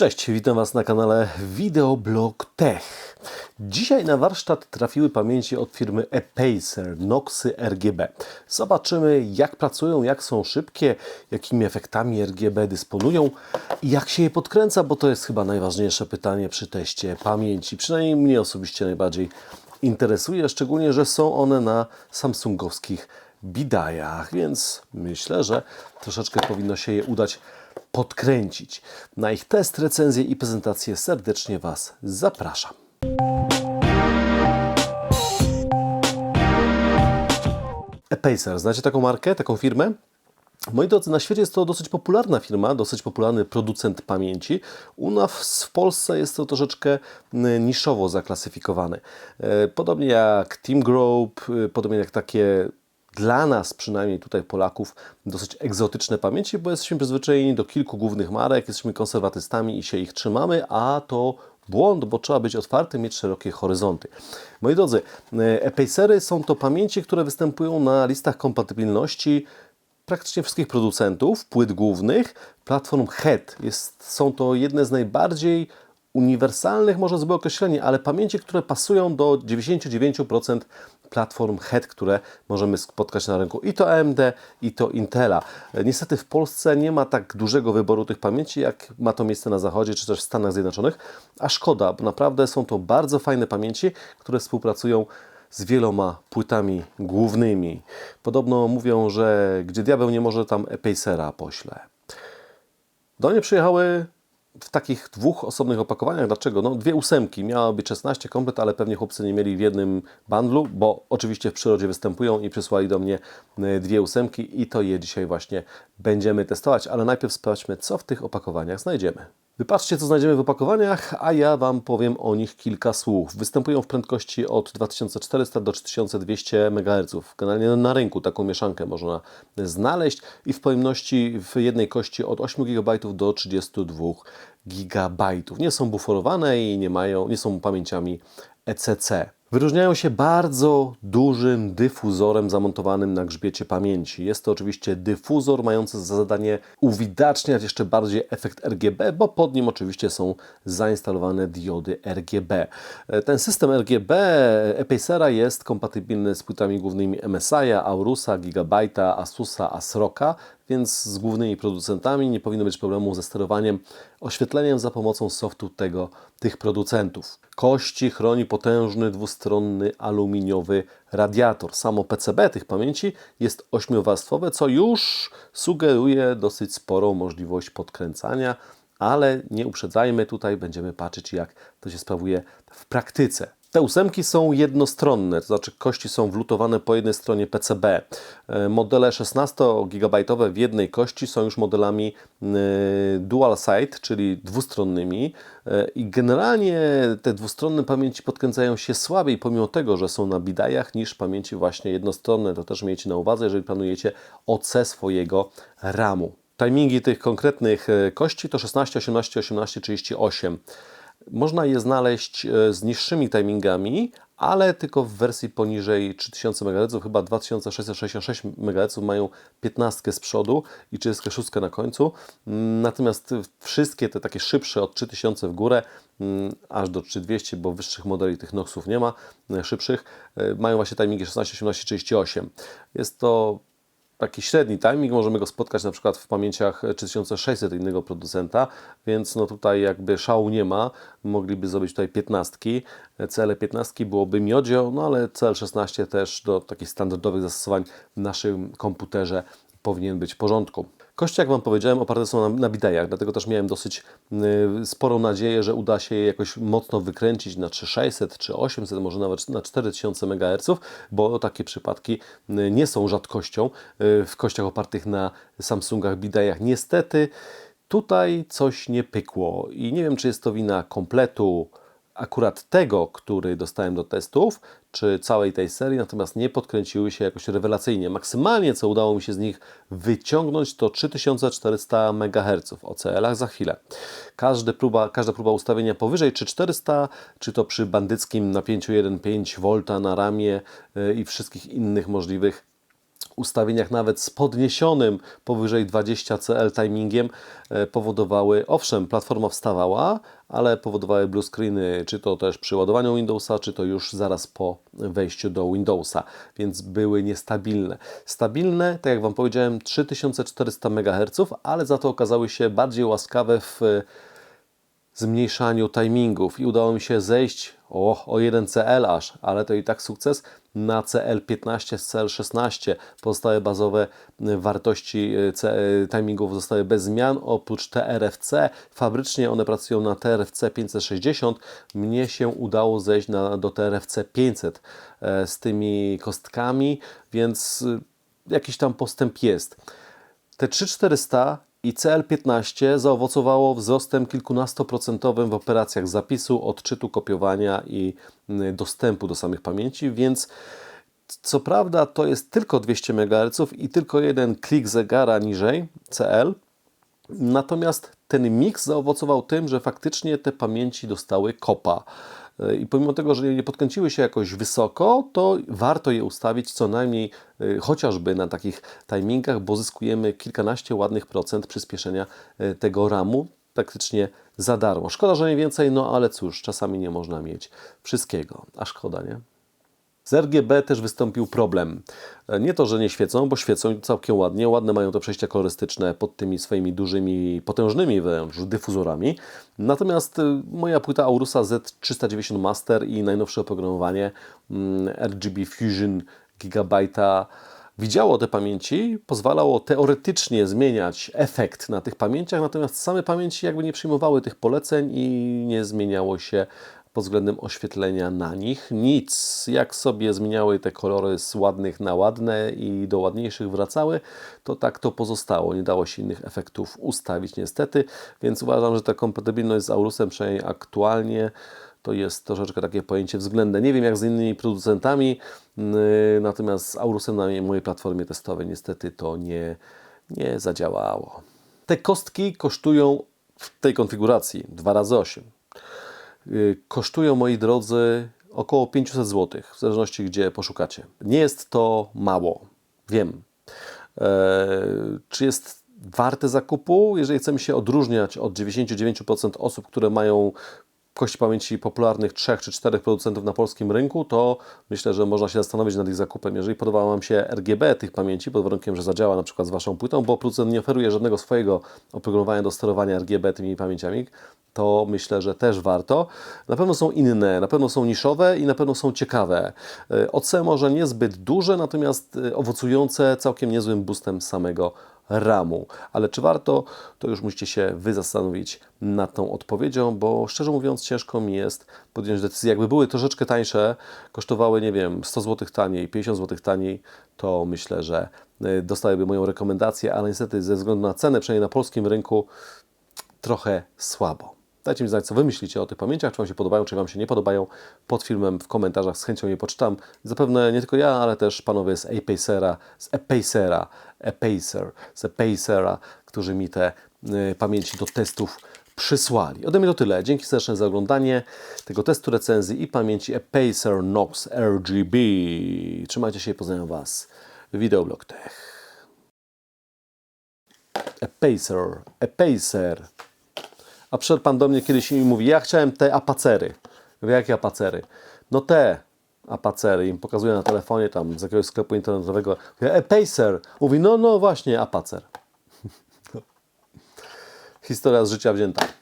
Cześć, witam Was na kanale Videoblog Tech. Dzisiaj na warsztat trafiły pamięci od firmy Epacer Noxy RGB. Zobaczymy jak pracują, jak są szybkie, jakimi efektami RGB dysponują i jak się je podkręca, bo to jest chyba najważniejsze pytanie przy teście pamięci. Przynajmniej mnie osobiście najbardziej interesuje, szczególnie, że są one na samsungowskich bidajach, więc myślę, że troszeczkę powinno się je udać podkręcić. Na ich test, recenzję i prezentację serdecznie Was zapraszam. Epacer, znacie taką markę, taką firmę? Moi drodzy, na świecie jest to dosyć popularna firma, dosyć popularny producent pamięci. U nas w Polsce jest to troszeczkę niszowo zaklasyfikowane. E, Podobnie jak Team Group, e, podobnie jak takie dla nas, przynajmniej tutaj Polaków, dosyć egzotyczne pamięci, bo jesteśmy przyzwyczajeni do kilku głównych marek, jesteśmy konserwatystami i się ich trzymamy, a to błąd, bo trzeba być otwartym, mieć szerokie horyzonty. Moi drodzy, e, Epacery są to pamięci, które występują na listach kompatybilności praktycznie wszystkich producentów płyt głównych, platform HEAD. Jest, są to jedne z najbardziej uniwersalnych, może złe określenie, ale pamięci, które pasują do 99% platform HEAD, które możemy spotkać na rynku i to AMD, i to Intela. Niestety w Polsce nie ma tak dużego wyboru tych pamięci, jak ma to miejsce na Zachodzie, czy też w Stanach Zjednoczonych, a szkoda, bo naprawdę są to bardzo fajne pamięci, które współpracują z wieloma płytami głównymi. Podobno mówią, że gdzie diabeł nie może, tam Epacera pośle. Do mnie przyjechały w takich dwóch osobnych opakowaniach. Dlaczego? No, dwie ósemki. Miało być 16 komplet, ale pewnie chłopcy nie mieli w jednym bundlu, bo oczywiście w przyrodzie występują i przysłali do mnie e, dwie ósemki i to je dzisiaj właśnie będziemy testować. Ale najpierw sprawdźmy, co w tych opakowaniach znajdziemy. Wypatrzcie, co znajdziemy w opakowaniach, a ja Wam powiem o nich kilka słów. Występują w prędkości od 2400 do 3200 MHz. Generalnie na rynku taką mieszankę można znaleźć i w pojemności w jednej kości od 8 GB do 32 GB. Nie są buforowane i nie, mają, nie są pamięciami ECC. Wyróżniają się bardzo dużym dyfuzorem zamontowanym na grzbiecie pamięci. Jest to oczywiście dyfuzor mający za zadanie uwidaczniać jeszcze bardziej efekt RGB, bo pod nim oczywiście są zainstalowane diody RGB. Ten system RGB Epacera jest kompatybilny z płytami głównymi MSI, Aurusa, Gigabyte'a, Asusa, Asroka, więc z głównymi producentami nie powinno być problemu ze sterowaniem oświetleniem za pomocą softu tego, tych producentów. Kości chroni potężny dwustronny aluminiowy radiator. Samo PCB tych pamięci jest ośmiowarstwowe, co już sugeruje dosyć sporą możliwość podkręcania, ale nie uprzedzajmy tutaj, będziemy patrzeć jak to się sprawuje w praktyce. Te ósemki są jednostronne, to znaczy kości są wlutowane po jednej stronie PCB. E, modele 16-gigabajtowe w jednej kości są już modelami e, dual side, czyli dwustronnymi e, i generalnie te dwustronne pamięci podkręcają się słabiej, pomimo tego, że są na bidajach, niż pamięci właśnie jednostronne. To też miejcie na uwadze, jeżeli planujecie OC swojego RAMu. Timingi tych konkretnych kości to 16, 18, 18, 38. Można je znaleźć e, z niższymi timingami, ale tylko w wersji poniżej 3000 MHz, chyba 2666 MHz mają 15 z przodu i 36 na końcu. Mm, natomiast wszystkie te takie szybsze od 3000 w górę, mm, aż do 3200, bo wyższych modeli tych Noxów nie ma, e, szybszych, e, mają właśnie timingi 16, 18, 38. Jest to taki średni timing, możemy go spotkać na przykład w pamięciach 3600 innego producenta, więc no tutaj jakby szału nie ma, mogliby zrobić tutaj 15. Cele 15 byłoby miodzio, no ale CL16 też do takich standardowych zastosowań w naszym komputerze powinien być w porządku. Kości, jak Wam powiedziałem, oparte są na, na bidejach, dlatego też miałem dosyć y, sporą nadzieję, że uda się je jakoś mocno wykręcić na 3600 czy 800, może nawet na 4000 MHz, bo takie przypadki y, nie są rzadkością y, w kościach opartych na Samsungach bidejach. Niestety tutaj coś nie pykło i nie wiem, czy jest to wina kompletu, akurat tego, który dostałem do testów, czy całej tej serii, natomiast nie podkręciły się jakoś rewelacyjnie. Maksymalnie, co udało mi się z nich wyciągnąć, to 3400 MHz o CL-ach za chwilę. Każda próba, każda próba ustawienia powyżej 3400, czy to przy bandyckim napięciu 1,5 V na ramię yy, i wszystkich innych możliwych ustawieniach nawet z podniesionym powyżej 20 CL timingiem e, powodowały, owszem, platforma wstawała, ale powodowały blue screeny, czy to też przy ładowaniu Windowsa, czy to już zaraz po wejściu do Windowsa, więc były niestabilne. Stabilne, tak jak Wam powiedziałem, 3400 MHz, ale za to okazały się bardziej łaskawe w zmniejszaniu timingów i udało mi się zejść o, o 1 CL aż, ale to i tak sukces na CL15 z CL16. Pozostałe bazowe y, wartości y, y, timingów zostały bez zmian, oprócz TRFC. Fabrycznie one pracują na TRFC 560. Mnie się udało zejść na, do TRFC 500 e, z tymi kostkami, więc jakiś tam postęp jest. Te 3400 i CL15 zaowocowało wzrostem kilkunastoprocentowym w operacjach zapisu, odczytu, kopiowania i y, dostępu do samych pamięci, więc co prawda to jest tylko 200 MHz i tylko jeden klik zegara niżej CL, Natomiast ten miks zaowocował tym, że faktycznie te pamięci dostały kopa. I pomimo tego, że nie podkręciły się jakoś wysoko, to warto je ustawić co najmniej y, chociażby na takich timingach, bo zyskujemy kilkanaście ładnych procent przyspieszenia y, tego ramu praktycznie za darmo. Szkoda, że nie więcej, no ale cóż, czasami nie można mieć wszystkiego. A szkoda, nie? Z RGB też wystąpił problem. E, Nie to, że nie świecą, bo świecą całkiem ładnie. Ładne mają te przejścia kolorystyczne pod tymi swoimi dużymi, potężnymi wręcz dyfuzorami. Natomiast y, moja płyta Aurusa Z390 Master i najnowsze oprogramowanie mm, RGB Fusion Gigabajta widziało te pamięci, pozwalało teoretycznie zmieniać efekt na tych pamięciach, natomiast same pamięci jakby nie przyjmowały tych poleceń i nie zmieniało się pod względem oświetlenia na nich. Nic, jak sobie zmieniały te kolory z ładnych na ładne i do ładniejszych wracały, to tak to pozostało. Nie dało się innych efektów ustawić niestety, więc uważam, że ta kompatybilność z Aurusem, przynajmniej aktualnie, to jest troszeczkę takie pojęcie względne. Nie wiem jak z innymi producentami, natomiast z Aurusem na mojej platformie testowej niestety to nie, nie zadziałało. Te kostki kosztują w tej konfiguracji 2 razy 8 y, kosztują, moi drodzy, około 500 zł, w zależności gdzie poszukacie. Nie jest to mało, wiem. E, czy jest warte zakupu? Jeżeli chcemy się odróżniać od 99% osób, które mają kości pamięci popularnych trzech czy czterech producentów na polskim rynku, to myślę, że można się zastanowić nad ich zakupem. Jeżeli podoba Wam się RGB tych pamięci, pod warunkiem, że zadziała na przykład z Waszą płytą, bo producent nie oferuje żadnego swojego oprogramowania do sterowania RGB tymi pamięciami, to myślę, że też warto. Na pewno są inne, na pewno są niszowe i na pewno są ciekawe. E, OC może niezbyt duże, natomiast e, owocujące całkiem niezłym boostem samego Ale czy warto, to już musicie się Wy zastanowić nad tą odpowiedzią, bo szczerze mówiąc ciężko mi jest podjąć decyzję. Jakby były troszeczkę tańsze, kosztowały, nie wiem, 100 zł taniej, 50 zł taniej, to myślę, że y, dostałyby moją rekomendację, ale niestety ze względu na cenę, przynajmniej na polskim rynku, trochę słabo. Dajcie mi znać, co Wy myślicie o tych pamięciach, czy Wam się podobają, czy Wam się nie podobają. Pod filmem w komentarzach z chęcią je poczytam. Zapewne nie tylko ja, ale też panowie z Epacera, z Epacera, Epacer, z Epacera, którzy mi te y, pamięci do testów przysłali. Ode mnie to tyle. Dzięki serdeczne za oglądanie tego testu recenzji i pamięci Epacer Nox RGB. Trzymajcie się i pozdrawiam Was. Videoblog Tech. Epacer, Epacer. A przyszedł pan do mnie kiedyś i mówi, ja chciałem te apacery. Mówię, jakie apacery? No te apacery. Im pokazuję na telefonie tam z jakiegoś sklepu internetowego. Mówię, e, Pacer. Mówi, no, no właśnie, apacer. Historia z życia wzięta.